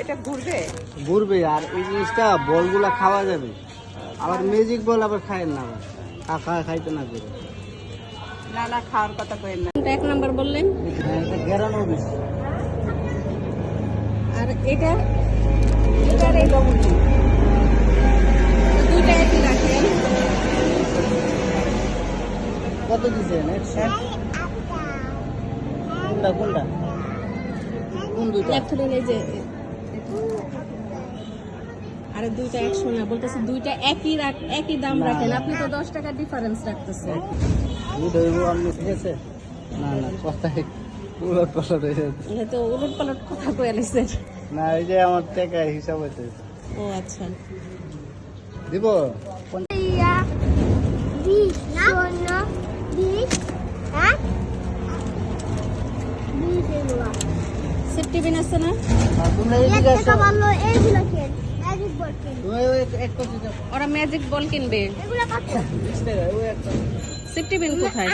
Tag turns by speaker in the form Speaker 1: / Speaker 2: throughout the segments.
Speaker 1: এটা ঘুরবে?
Speaker 2: ঘুরবে আর এই জিনিসটা বলগুলা খাওয়া যাবে। আবার ম্যাজিক বল আবার খায়েন না আবার। খাইতে না করে
Speaker 1: না না খাওয়ার কথা কইেন না।
Speaker 3: এক নাম্বার বললেন?
Speaker 2: হ্যাঁ, এটা গেরানো
Speaker 3: আর এটা এটার এটা বুঝি দুইটা একই রাখেন।
Speaker 2: কত দিচ্ছেন একশো? কোনটা কোনটা? কোন দুইটা?
Speaker 3: এই যে আরে দুইটা একশো না বলতেছি দুইটা একই রাখ একই দাম রাখেন। আপনি তো দশ টাকা ডিফারেন্স রাখতেছেন।
Speaker 2: না না কথাই উলট পালট হয়ে যাচ্ছে।
Speaker 3: এটা তো উলট পালট কথা কয়ে লিছেন
Speaker 2: না এই যে আমার টাকা হিসাব হইতে
Speaker 3: ও আচ্ছা।
Speaker 2: দিব
Speaker 4: Ja, বিশ শূন্য বিশ হ্যাঁ বিশ এগুলো
Speaker 3: সেফটি বিন আছে না
Speaker 2: আর তোমরা
Speaker 4: এক
Speaker 2: এইদিকে আসো
Speaker 4: টাকা ভালো এইগুলো কেন ম্যাজিক বল কেন
Speaker 2: তুমি ওই এক- এক কপি দাও
Speaker 3: ওরা ম্যাজিক বল কিনবে।
Speaker 4: এগুলো কত?
Speaker 2: বিশ টাকা ওই একটা।
Speaker 3: সেফটি বিন কোথায়?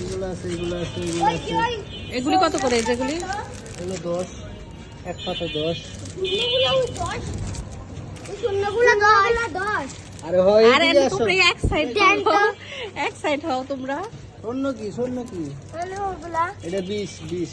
Speaker 2: এগুলো আছে এগুলো আছে এগুলো আছে।
Speaker 3: এগুলি কত করে যেগুলি?
Speaker 2: এগুলো দশ। এক পাতা দশ। আরে হয়
Speaker 3: আরে তোমরা এক সাইড। এক সাইড হও তোমরা।
Speaker 2: স্বর্ণ কি স্বর্ণ কি?
Speaker 4: ওগুলা।
Speaker 2: এটা বিশ বিশ।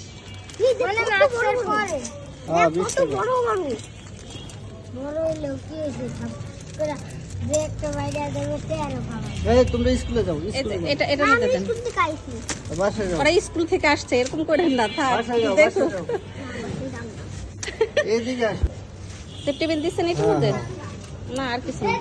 Speaker 2: হ্যাঁ স্কুলে যাও
Speaker 3: এ- এটা এটা
Speaker 4: আমি
Speaker 3: নিতে দেন।
Speaker 4: স্কুল থেকে আইছি।
Speaker 2: বাসায় যাও।
Speaker 3: ওরা স্কুল থেকে আসছে এরকম করে না দেখো। বিন দিচ্ছেন এটার মধ্যে? না আর কিছু না।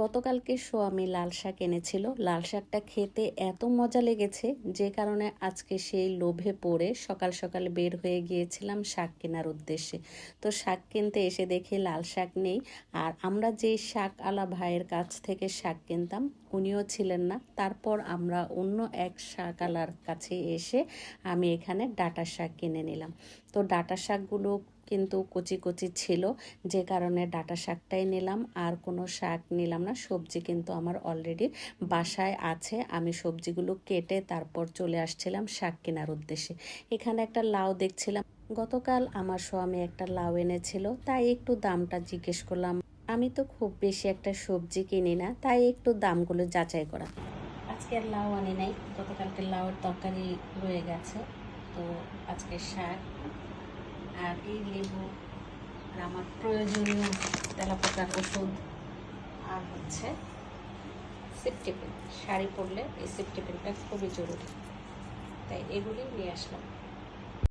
Speaker 3: গতকালকে সোয়ামী লাল শাক এনেছিল। লাল শাকটা খেতে এত মজা লেগেছে যে কারণে আজকে সেই লোভে পড়ে সকাল সকাল বের হয়ে গিয়েছিলাম শাক কেনার উদ্দেশ্যে। তো শাক কিনতে এসে দেখি লাল শাক নেই। আর আমরা যে শাক আলা ভাইয়ের কাছ থেকে শাক কিনতাম, উনিও ছিলেন না। তারপর আমরা অন্য এক শাক আলার কাছে এসে আমি এখানে ডাটা শাক কিনে নিলাম। তো ডাটা শাকগুলো কিন্তু কচি কচি ছিল। যে কারণে ডাটা শাকটাই নিলাম, আর কোনো শাক নিলাম না। সবজি কিন্তু আমার অলরেডি বাসায় আছে। আমি সবজিগুলো কেটে তারপর চলে আসছিলাম শাক কেনার উদ্দেশ্যে। এখানে একটা লাউ দেখছিলাম। গতকাল আমার স্বামী একটা লাউ এনেছিল, তাই একটু দামটা জিজ্ঞেস করলাম। আমি তো খুব বেশি একটা সবজি কিনি না, তাই একটু দামগুলো যাচাই করা। আজকে আর লাউ আনি নাই। গতকালকে লাউয়ের তরকারি রয়ে গেছে। তো আজকে শাক। আর এই লেবু আর আমার প্রয়োজনীয় তেলাপোকার ওষুধ আর হচ্ছে সেফটিপেন শাড়ি পরলে এই সেফটিপেনটা খুবই জরুরি। তাই এগুলি নিয়ে আসলাম।